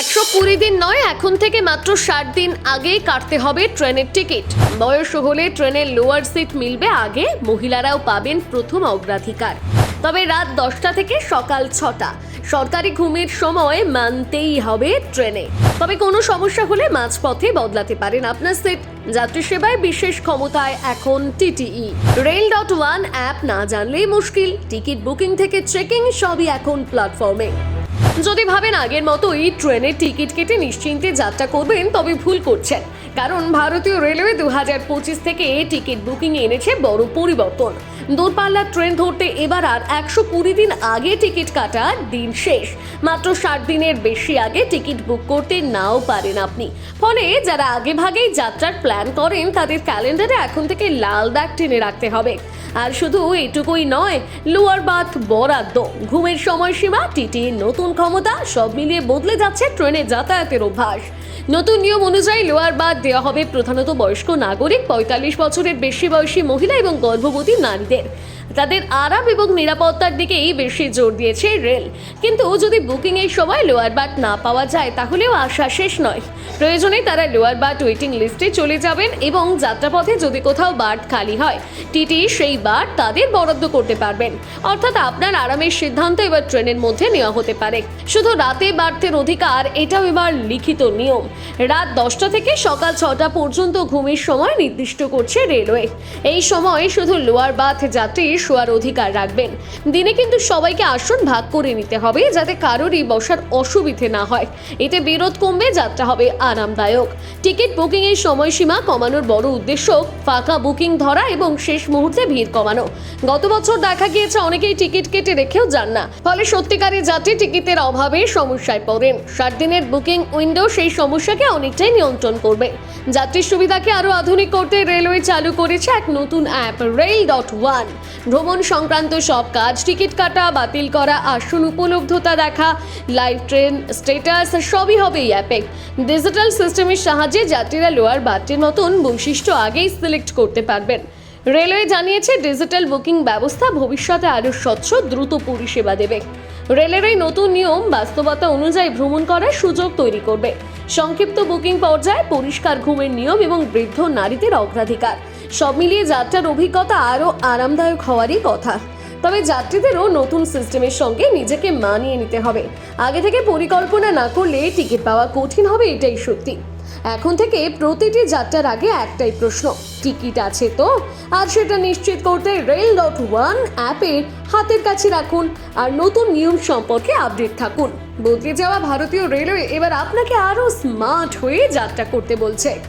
একশো কুড়ি দিন নয়, এখন থেকে মাত্র ষাট দিন আগেই কাটতে হবে ট্রেনের টিকিট। বয়স হলে ট্রেনের লোয়ার সিট মিলবে আগে, মহিলারাও পাবেন প্রথম অগ্রাধিকার। তবে রাত দশটা থেকে সকাল ছটা, সরকারি ঘুমের সময় মানতেই হবে ট্রেনে। তবে কোনো সমস্যা হলে মাঝপথে বদলাতে পারেন আপনার সিট। যাত্রী সেবায় বিশেষ ক্ষমতায় এখন TTE. Rail dot one app না জানলেই মুশকিল। টিকিট বুকিং থেকে চেকিং সবই এখন প্ল্যাটফর্মে। যদি ভাবেন আগের মতোই ট্রেনের টিকিট কেটে নিশ্চিন্তে যাত্রা করবেন, তবে ভুল করছেন। কারণ ভারতীয় রেলওয়ে দু হাজার পঁচিশ থেকে টিকিট বুকিং এনেছে বড় পরিবর্তন। দূরপাল্লার ট্রেন ধরতে এবার আর একশো কুড়ি দিন আগে টিকিট কাটার দিন শেষ। মাত্র ষাট দিনের বেশি আগে টিকিট বুক করতে নাও পারেন আপনি। ফলে যারা আগে ভাগেই যাত্রার প্ল্যান করেন, তাদের ক্যালেন্ডারে এখন থেকে লাল দাগ টেনে রাখতে হবে। আর শুধু এটুকুই নয়, লোয়ার বাথ বরাদ্দ। ঘুমের সময়সীমা টিটি নতুন ক্ষমতা, সব মিলিয়ে বদলে যাচ্ছে ট্রেনে যাতায়াতের অভ্যাস। নতুন নিয়ম অনুযায়ী লোয়ার বাদ দেওয়া হবে প্রধানত বয়স্ক নাগরিক, পঁয়তাল্লিশ বছরের বেশি বয়সী মহিলা এবং গর্ভবতী নারীদের। তাদের আরাম এবং নিরাপত্তার দিকেই বেশি জোর দিয়েছে রেল। কিন্তু যদি বুকিং এর সময় লোয়ার বার্থ না পাওয়া যায়, তাহলেও আশা শেষ নয়। প্রয়োজনে তারা লোয়ার বার্থ ওয়েটিং লিস্টে চলে যাবেন এবং যাত্রাপথে যদি কোথাও বার্থ খালি হয়, টিটি সেই বার্থ তাদের বরাদ্দ করতে পারবেন। অর্থাৎ আপনার আরামের সিদ্ধান্ত এবার ট্রেনের মধ্যে নেওয়া হতে পারে। শুধু রাতে বার্থের অধিকার, এটাও এবার লিখিত নিয়ম। রাত দশটা থেকে সকাল ছটা পর্যন্ত ঘুমের সময় নির্দিষ্ট করছে রেলওয়ে। এই সময় শুধু লোয়ার বার্থ যাত্রী শোয়ার অধিকার রাখবেন। দিনে কিন্তু সবাইকে আসন ভাগ করে নিতে হবে যাতে কারোরই বসার অসুবিধে না হয়। এতে বিরোধ কমবে, যাত্রা হবে আরামদায়ক। টিকিট বুকিং এর সময়সীমা কমানোর বড় উদ্দেশ্য ফাঁকা বুকিং ধরা এবং শেষ মুহূর্তে ভিড় কমানো। গত বছর দেখা গিয়েছে অনেকেই টিকিট কেটে রেখেও যান না। ফলে সত্যিকারের যাত্রী টিকিটের অভাবে সমস্যায় পড়েন। ষাট দিনের বুকিং উইন্ডো সেই সমস্যাকে অনেকটাই নিয়ন্ত্রণ করবে। যাত্রীর সুবিধাকে আরও আধুনিক করতে রেলওয়ে চালু করেছে এক নতুন অ্যাপ রেল ডট ওয়ান ভ্রমণ সংক্রান্ত সব কাজ, টিকিট কাটা, বাতিল করা, আসন উপলব্ধতা দেখা, লাইভ ট্রেন স্টেটাস সবই হবে অ্যাপে। ডিজিটাল সিস্টেমের সাহায্যে যাত্রীরা লোয়ার বাথটির মতন বৈশিষ্ট্য আগেই সিলেক্ট করতে পারবেন। রেলওয়ে জানিয়েছে ডিজিটাল বুকিং ব্যবস্থা ভবিষ্যতে আরও স্বচ্ছ, দ্রুত পরিষেবা দেবে। রেলের এই নতুন নিয়ম, বাস্তবতা অনুযায়ী ভ্রমণ করার সুযোগ তৈরি করবে। সংক্ষিপ্ত বুকিং পর্যায়ে পরিষ্কার ঘুমের নিয়ম এবং বৃদ্ধ নারীদের অগ্রাধিকার। সব মিলিয়ে যাত্রার অভিজ্ঞতা আরও আরামদায়ক হওয়ারই কথা। তবে যাত্রীদেরও নতুন সিস্টেমের সঙ্গে নিজেকে মানিয়ে নিতে হবে। আগে থেকে পরিকল্পনা না করলে টিকিট পাওয়া কঠিন হবে এটাই সত্যি। এখন থেকে প্রতিটি যাত্রার আগে একটাই প্রশ্ন, টিকিট আছে তো? আর সেটা নিশ্চিত করতে রেল ডট ওয়ান অ্যাপের হাতের কাছে রাখুন আর নতুন নিয়ম সম্পর্কে আপডেট থাকুন। বদলে যাওয়া ভারতীয় রেলওয়ে এবার আপনাকে আরও স্মার্ট হয়ে যাত্রা করতে বলছে।